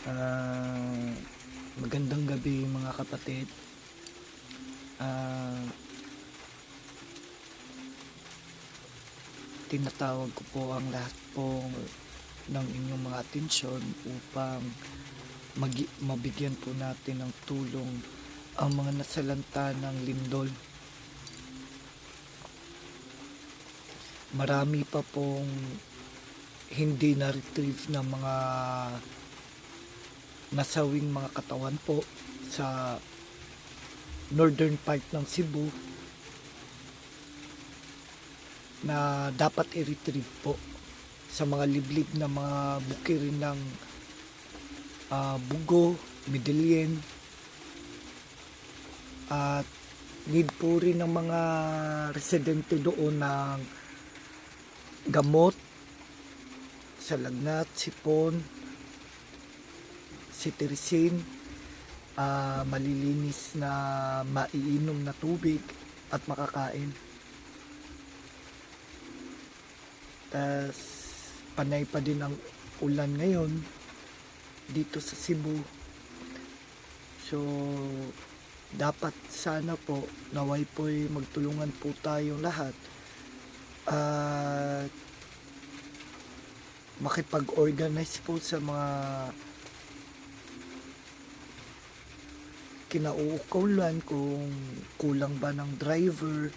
Ah, magandang gabi mga kapatid. Ah, tinatawag ko po ang lahat po ng inyong mga atensyon upang magi- mabigyan po natin ng tulong ang mga nasalanta ng lindol. Marami pa pong hindi na-retrieve na mga nasawing mga katawan po sa northern part ng Cebu na dapat i-retrieve po sa mga liblib na mga bukirin ng ah, Bugo, Midilien at need po rin ng mga residente doon ng gamot sa lagnat, sipon, cetirizine, ah, malilinis na maiinom na tubig at makakain. Tas panay pa din ang ulan ngayon dito sa Cebu. So dapat sana po naway po'y magtulungan po tayong lahat at makipag-organize po sa mga kinauukulan kung kulang ba ng driver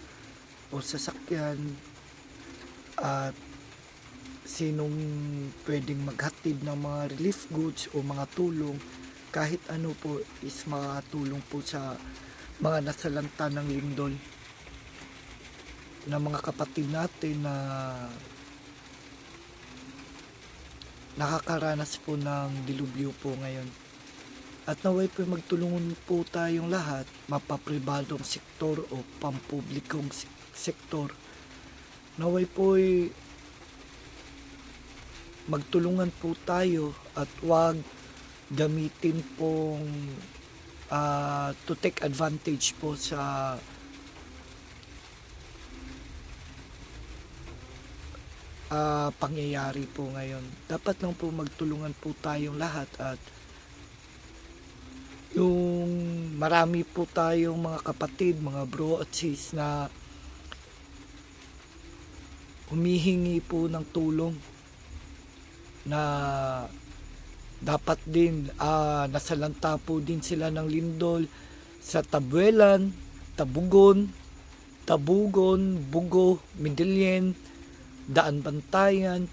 o sasakyan at sinong pwedeng maghatid ng mga relief goods o mga tulong kahit ano po is makatulong po sa mga nasalanta ng lindol na mga kapatid natin na nakakaranas po ng dilubyo po ngayon. At naway po magtulungan po tayong lahat, mapapribadong sektor o pampublikong sek- sektor. Naway po magtulungan po tayo at wag gamitin pong ah, to take advantage po sa ah, pangyayari po ngayon. Dapat lang po magtulungan po tayong lahat at yung marami po tayong mga kapatid, mga bro at sis na humihingi po ng tulong na dapat din ah, nasalanta po din sila ng lindol sa Tabuelan, Tabugon, Tabugon, Bugo, Midilien, Daan Bantayan.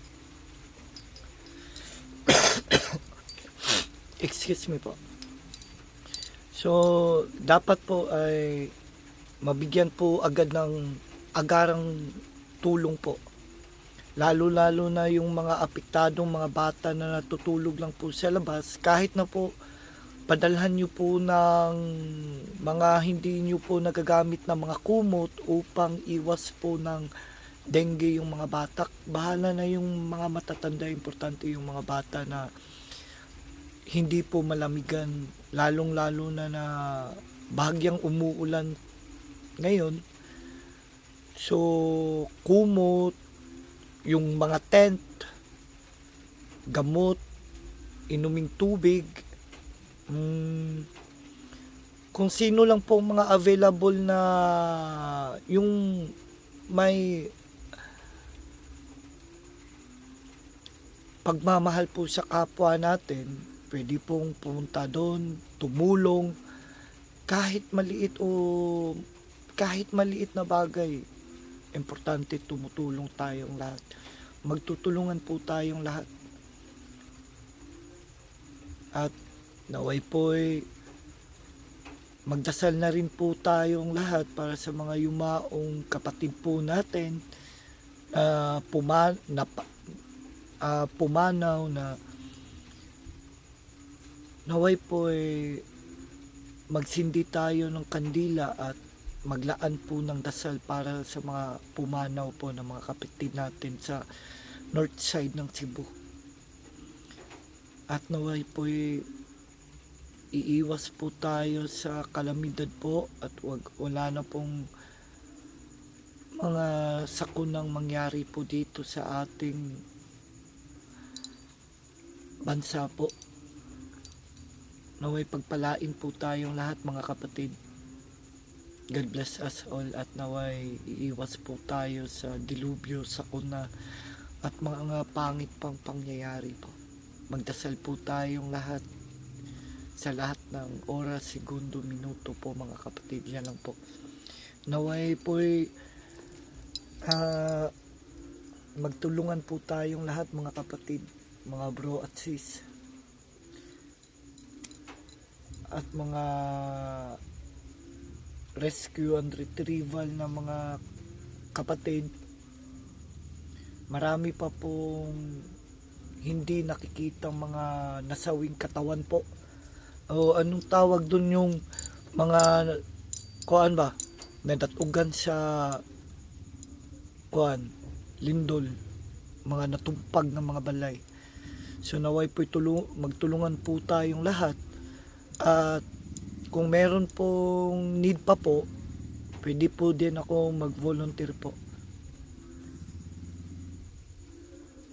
Excuse me po. So, dapat po ay mabigyan po agad ng agarang tulong po. Lalo-lalo na yung mga apektadong mga bata na natutulog lang po sa labas. Kahit na po padalhan nyo po ng mga hindi nyo po nagagamit na mga kumot upang iwas po ng dengue yung mga bata. Bahala na yung mga matatanda. Importante yung mga bata na hindi po malamigan. Lalong-lalo na na bahagyang umuulan ngayon. So, kumot, yung mga tent, gamot, inuming tubig, mm, kung sino lang po mga available na yung may pagmamahal po sa kapwa natin, pwede pong pumunta doon, tumulong, kahit maliit o kahit maliit na bagay, importante tumutulong tayong lahat. Magtutulungan po tayong lahat. At naway po'y magdasal na rin po tayong lahat para sa mga yumaong kapatid po natin na puma, na, pa- ah, pumanaw na naway po'y magsindi tayo ng kandila at maglaan po ng dasal para sa mga pumanaw po ng mga kapatid natin sa north side ng Cebu. At naway po iiwas po tayo sa kalamidad po at wag wala na pong mga sakunang mangyari po dito sa ating bansa po. Naway pagpalain po tayong lahat mga kapatid. God bless us all at naway iiwas po tayo sa dilubyo, sa kuna at mga pangit pang pangyayari po. Magdasal po tayong lahat sa lahat ng oras, segundo, minuto po mga kapatid. Yan lang po. Naway po'y ah, magtulungan po tayong lahat mga kapatid, mga bro at sis. At mga rescue and retrieval na mga kapatid. Marami pa pong hindi nakikita mga nasawing katawan po. O anong tawag dun yung mga kuan ba? Nadatugan sa kuan lindol mga natumpag ng mga balay. So naway po tulung magtulungan po tayong lahat at kung meron pong need pa po, pwede po din ako mag-volunteer po.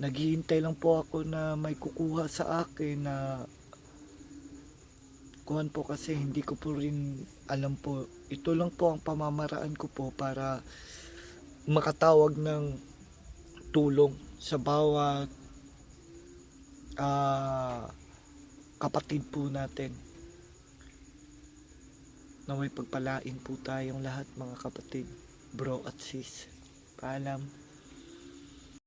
Naghihintay lang po ako na may kukuha sa akin na kuhan po kasi hindi ko po rin alam po. Ito lang po ang pamamaraan ko po para makatawag ng tulong sa bawat ah, kapatid po natin. Naway pagpalain po tayong lahat mga kapatid, bro at sis. Paalam.